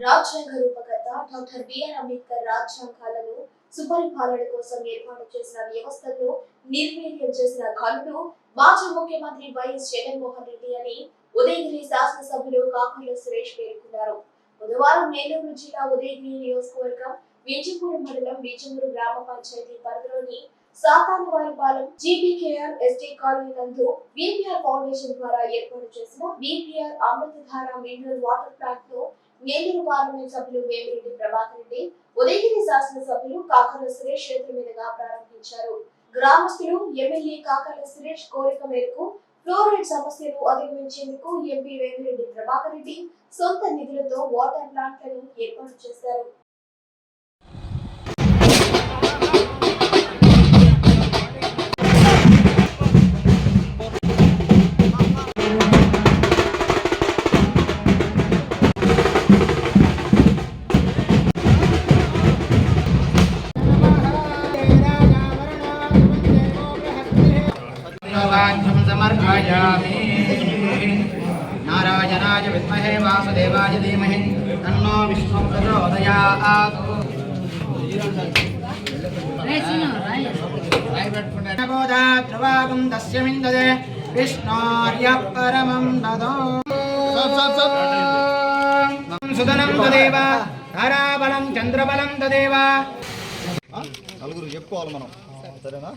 రాజ్యాంగ రూపకర్త doctor BR Ambedkar రాజ్యాంగాలను సుపరిపాలన కోసం ఏర్పాటు చేసిన వ్యవస్థలో నిర్వీర్యం చేసిన ఘనుడు మాజీ ముఖ్యమంత్రి వైఎస్ జగన్మోహన్ రెడ్డి అని ఉదయగిరి శాసనసభ్యులు కాకర్ల సురేష్ పేర్కొన్నారు. బుధవారం నెల్లూరు జిల్లా ఉదయగిరి నియోజకవర్గం విజయపూర్ మండలం వింజమూరు గ్రామ పంచాయతీ పరిధిలోని సాతానవారిపాలెం జీపీకేఆర్ ఎస్టీ కాలనీ నందు బీపీఆర్ ఫౌండేషన్ ద్వారా ఏర్పాటు చేసిన బీపీఆర్ అమృతధార మినరల్ వాటర్ ప్లాంట్ను నెల్లూరు పార్లమెంట్ సభ్యులు వేమిరెడ్డి ప్రభాకర్ రెడ్డి ఉదయగిరి శాసనసభ్యులు కాకర్ల సురేష్ చేతుల మీదుగా ప్రారంభించారు. గ్రామస్తులు ఎమ్మెల్యే కాకర్ల సురేష్ కోరిక మేరకు ఫ్లోరైడ్ సమస్యను అధిగమించేందుకు ఎంపీ వేమిరెడ్డి ప్రభాకర్ రెడ్డి సొంత నిధులతో వాటర్ ప్లాంట్లను ఏర్పాటు చేశారు. योगाख्यं समर्पयामि नारायणाय विद्महे वासुदेवाय धीमहि तन्नो विष्णुः प्रचोदयात् बोधात् प्रवागं तस्य विन्दते विष्णोर्यः परमं ददो सुदनं तदेव ताराबलं चन्द्रबलं तदेव నలుగురు చెప్పుకోవాలి మనం సరేనా?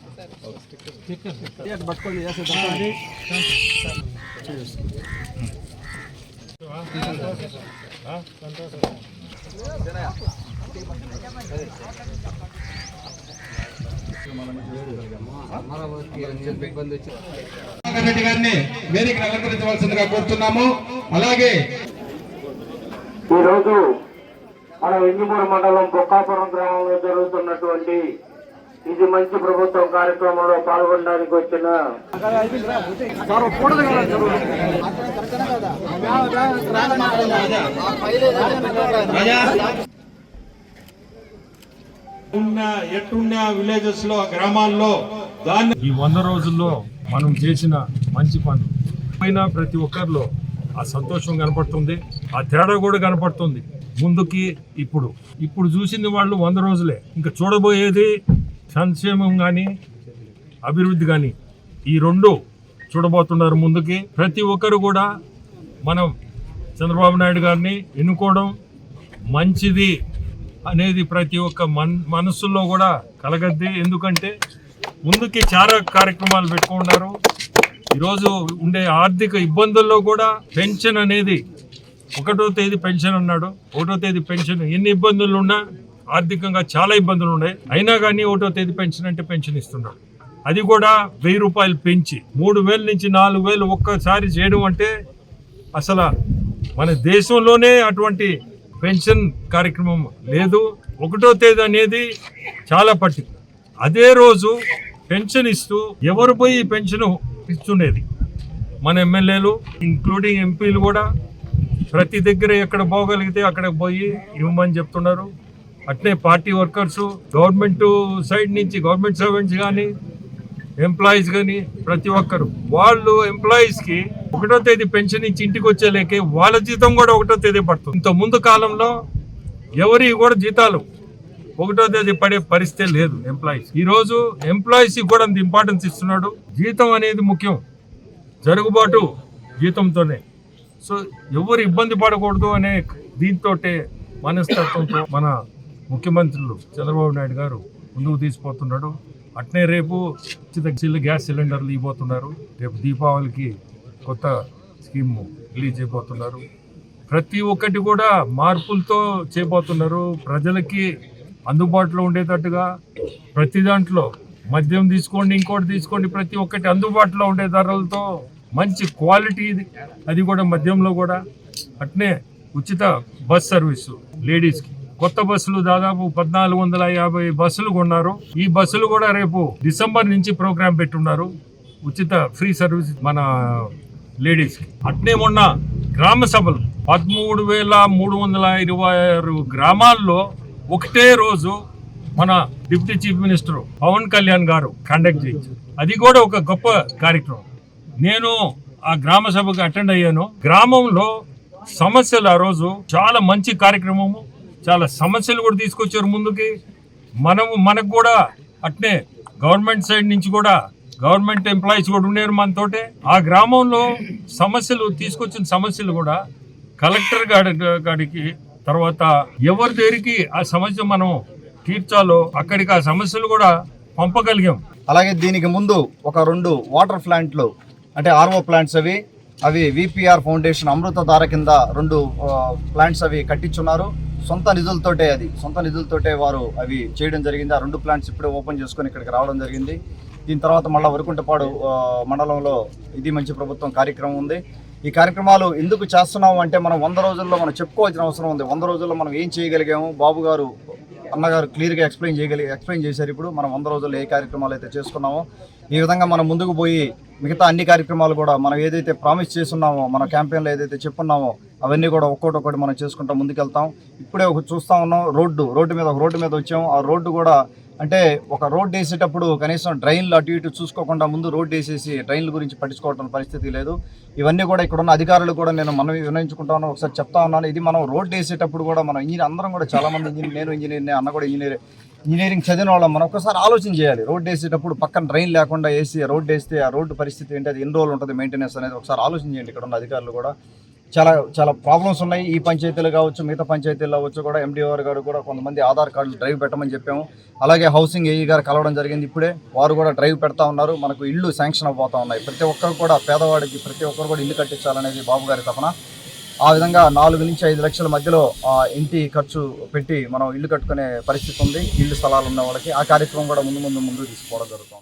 రెడ్డి గారిని వేదిక అలంకరించవలసిందిగా కోరుతున్నాము. అలాగే ఈరోజు మన ఇంజమూరు మండలం బొక్కాపురం గ్రామంలో జరుగుతున్నటువంటి ఇది మంచి ప్రభుత్వం కార్యక్రమంలో పాల్గొనడానికి వచ్చిన ఉన్న ఎట్టున్న విలేజెస్లో గ్రామాల్లో దాన్ని ఈ వంద రోజుల్లో మనం చేసిన మంచి పనులు. పైన ప్రతి ఒక్కరిలో ఆ సంతోషం కనపడుతుంది ఆ తేడా కూడా కనపడుతుంది. ముందుకి ఇప్పుడు. ఇప్పుడు చూసింది వాళ్ళు వంద రోజులే. ఇంకా చూడబోయేది సంక్షేమం కానీ అభివృద్ధి కానీ ఈ రెండు చూడబోతున్నారు ముందుకి. ప్రతి ఒక్కరు కూడా మనం చంద్రబాబు నాయుడు గారిని ఎన్నుకోవడం మంచిది అనేది ప్రతి ఒక్క మన్ మనస్సులో కూడా కలగద్ది. ఎందుకంటే ముందుకి చాలా కార్యక్రమాలు పెట్టుకున్నారు ఈరోజు ఉండే ఆర్థిక ఇబ్బందుల్లో కూడా పెన్షన్ అనేది ఒకటో తేదీ పెన్షన్ అన్నాడు. ఒకటో తేదీ పెన్షన్ ఎన్ని ఇబ్బందులు ఉన్నా ఆర్థికంగా చాలా ఇబ్బందులు ఉన్నాయి. అయినా కానీ ఒకటో తేదీ పెన్షన్ అంటే పెన్షన్ ఇస్తున్నాడు అది కూడా వెయ్యి రూపాయలు పెంచి మూడు వేల నుంచి నాలుగు వేలు ఒక్కసారి చేయడం అంటే అసలు మన దేశంలోనే అటువంటి పెన్షన్ కార్యక్రమం లేదు. ఒకటో తేదీ అనేది చాలా పట్టి అదే రోజు పెన్షన్ ఇస్తూ ఎవరు పోయి పెన్షన్ ఇస్తుండేది? మన ఎమ్మెల్యేలు ఇంక్లూడింగ్ ఎంపీలు కూడా ప్రతి దగ్గర ఎక్కడ పోగలిగితే అక్కడ పోయి ఇవ్వమని చెప్తున్నారు. అట్లే పార్టీ వర్కర్స్ గవర్నమెంట్ సైడ్ నుంచి గవర్నమెంట్ సర్వెంట్స్ కానీ ఎంప్లాయీస్ కానీ ప్రతి ఒక్కరు. వాళ్ళు ఎంప్లాయీస్కి ఒకటో తేదీ పెన్షన్ ఇచ్చి ఇంటికి వచ్చేలేకే వాళ్ళ జీతం కూడా ఒకటో తేదీ పడుతుంది. ఇంత ముందు కాలంలో ఎవరి కూడా జీతాలు ఒకటో తేదీ పడే పరిస్థితి లేదు ఎంప్లాయీస్ ఈ రోజు ఎంప్లాయీస్ కూడా అంత ఇంపార్టెన్స్ ఇస్తున్నాడు. జీతం అనేది ముఖ్యం. జరుగుబాటు జీతంతోనే. సో ఎవరు ఇబ్బంది పడకూడదు అనే దీంతో మనస్తత్వంతో మన ముఖ్యమంత్రులు చంద్రబాబు నాయుడు గారు ముందుకు తీసిపోతున్నాడు. అట్నే రేపు ఉచిత గ్యాస్ సిలిండర్లు ఇవ్వబోతున్నారు. రేపు దీపావళికి కొత్త స్కీమ్ రిలీజ్ చేయబోతున్నారు. ప్రతి ఒక్కటి కూడా మార్పులతో చేయబోతున్నారు. ప్రజలకి అందుబాటులో ఉండేటట్టుగా ప్రతి దాంట్లో మద్యం తీసుకోండి ఇంకోటి తీసుకోండి ప్రతి ఒక్కటి అందుబాటులో ఉండే ధరలతో మంచి క్వాలిటీ ఇది. అది కూడా మద్యంలో కూడా. అట్నే ఉచిత బస్ సర్వీసు లేడీస్కి. కొత్త బస్సులు దాదాపు పద్నాలుగు వందల యాభై బస్సులు కొన్నారు. ఈ బస్సులు కూడా రేపు డిసెంబర్ నుంచి ప్రోగ్రాం పెట్టున్నారు. ఉచిత ఫ్రీ సర్వీస్ మన లేడీస్కి అట్నే మొన్న గ్రామ సభలు పదమూడు వేల మూడు వందల ఇరవై ఆరు గ్రామాల్లో ఒకటే రోజు మన deputy chief minister Pawan Kalyan garu conduct చేయించారు. అది కూడా ఒక గొప్ప కార్యక్రమం. నేను ఆ గ్రామ సభకు అటెండ్ అయ్యాను. గ్రామంలో సమస్యలు ఆ రోజు చాలా మంచి కార్యక్రమము. చాలా సమస్యలు కూడా తీసుకొచ్చారు ముందుకి. మనము మనకు కూడా అట్నే గవర్నమెంట్ సైడ్ నుంచి కూడా గవర్నమెంట్ ఎంప్లాయీస్ కూడా ఉన్నారు మనతోటే. ఆ గ్రామంలో సమస్యలు తీసుకొచ్చిన సమస్యలు కూడా కలెక్టర్ గారి గారికి తర్వాత ఎవరి దగ్గరికి ఆ సమస్య మనం తీర్చాలో అక్కడికి ఆ సమస్యలు కూడా పంపగలిగాం. అలాగే దీనికి ముందు ఒక రెండు వాటర్ ప్లాంట్లు అంటే ఆర్ఓ ప్లాంట్స్ అవి అవి విపిఆర్ ఫౌండేషన్ అమృతధార కింద రెండు ప్లాంట్స్ అవి కట్టించున్నారు. సొంత నిధులతోటే అది. సొంత నిధులతోటే వారు అవి చేయడం జరిగింది. ఆ రెండు ప్లాంట్స్ ఇప్పుడే ఓపెన్ చేసుకొని ఇక్కడికి రావడం జరిగింది. దీని తర్వాత మళ్ళీ వరకుంటపాడు మండలంలో ఇది మంచి ప్రభుత్వం కార్యక్రమం ఉంది. ఈ కార్యక్రమాలు ఎందుకు చేస్తున్నాము అంటే మనం వంద రోజుల్లో మనం చెప్పుకోవాల్సిన అవసరం ఉంది. వంద రోజుల్లో మనం ఏం చేయగలిగాము? బాబు గారు అన్నగారు క్లియర్గా ఎక్స్ప్లెయిన్ చేయగలి ఎక్స్ప్లెయిన్ చేశారు ఇప్పుడు. మనం వంద రోజుల్లో ఏ కార్యక్రమాలు అయితే చేసుకున్నామో ఈ విధంగా మనం ముందుకు పోయి మిగతా అన్ని కార్యక్రమాలు కూడా మనం ఏదైతే ప్రామిస్ చేస్తున్నామో మన క్యాంపెయిన్లో ఏదైతే చెప్పున్నామో అవన్నీ కూడా ఒక్కొక్కటి ఒకటి మనం చేసుకుంటా ముందుకెళ్తాం. ఇప్పుడే ఒక చూస్తా ఉన్నాం రోడ్డు రోడ్డు మీద ఒక రోడ్డు మీద వచ్చాం. ఆ రోడ్డు కూడా అంటే ఒక రోడ్డు వేసేటప్పుడు కనీసం డ్రైన్లు అటు ఇటు చూసుకోకుండా ముందు రోడ్డు వేసేసి డ్రైన్ల గురించి పట్టించుకోవడం పరిస్థితి లేదు. ఇవన్నీ కూడా ఇక్కడ ఉన్న అధికారులు కూడా నేను మనం వినయించుకుంటా ఉన్నాను. ఒకసారి చెప్తా ఉన్నాను. ఇది మనం రోడ్డు వేసేటప్పుడు కూడా మనం ఇంజనీర్ అందరం కూడా చాలా మంది ఇంజనీర్ నేను ఇంజనీర్ అన్న కూడా ఇంజనీర్ ఇంజనీరింగ్ చదివిన వాళ్ళం. మనం ఒకసారి ఆలోచన చేయాలి. రోడ్డు వేసేటప్పుడు పక్కన డ్రైన్ లేకుండా వేసి రోడ్డు వేస్తే ఆ రోడ్డు పరిస్థితి ఏంటి? అది ఎన్ని రోజులు ఉంటుంది? మెయింటెనెన్స్ అనేది ఒకసారి ఆలోచన చేయండి. ఇక్కడ ఉన్న అధికారులు కూడా చాలా చాలా ప్రాబ్లమ్స్ ఉన్నాయి. ఈ పంచాయతీలు కావచ్చు మిగతా పంచాయతీలు కావచ్చు కూడా ఎండిఓఆర్ గారు కూడా కొంతమంది ఆధార్ కార్డులు డ్రైవ్ పెట్టమని చెప్పాము. అలాగే హౌసింగ్ ఏఈ గారు కలవడం జరిగింది ఇప్పుడే. వారు కూడా డ్రైవ్ పెడతా ఉన్నారు. మనకు ఇల్లు శాంక్షన్ అవ్వబోతా ఉన్నాయి. ప్రతి ఒక్కరు కూడా పేదవాడికి ప్రతి ఒక్కరు కూడా ఇల్లు కట్టించాలనేది బాబు గారి తపన. ఆ విధంగా నాలుగు నుంచి ఐదు లక్షల మధ్యలో ఇంటి ఖర్చు పెట్టి మనం ఇల్లు కట్టుకునే పరిస్థితి ఉంది. ఇల్లు స్థలాలు ఉన్న వాళ్ళకి. ఆ కార్యక్రమం కూడా ముందు ముందు ముందు తీసుకోవడం జరుగుతుంది.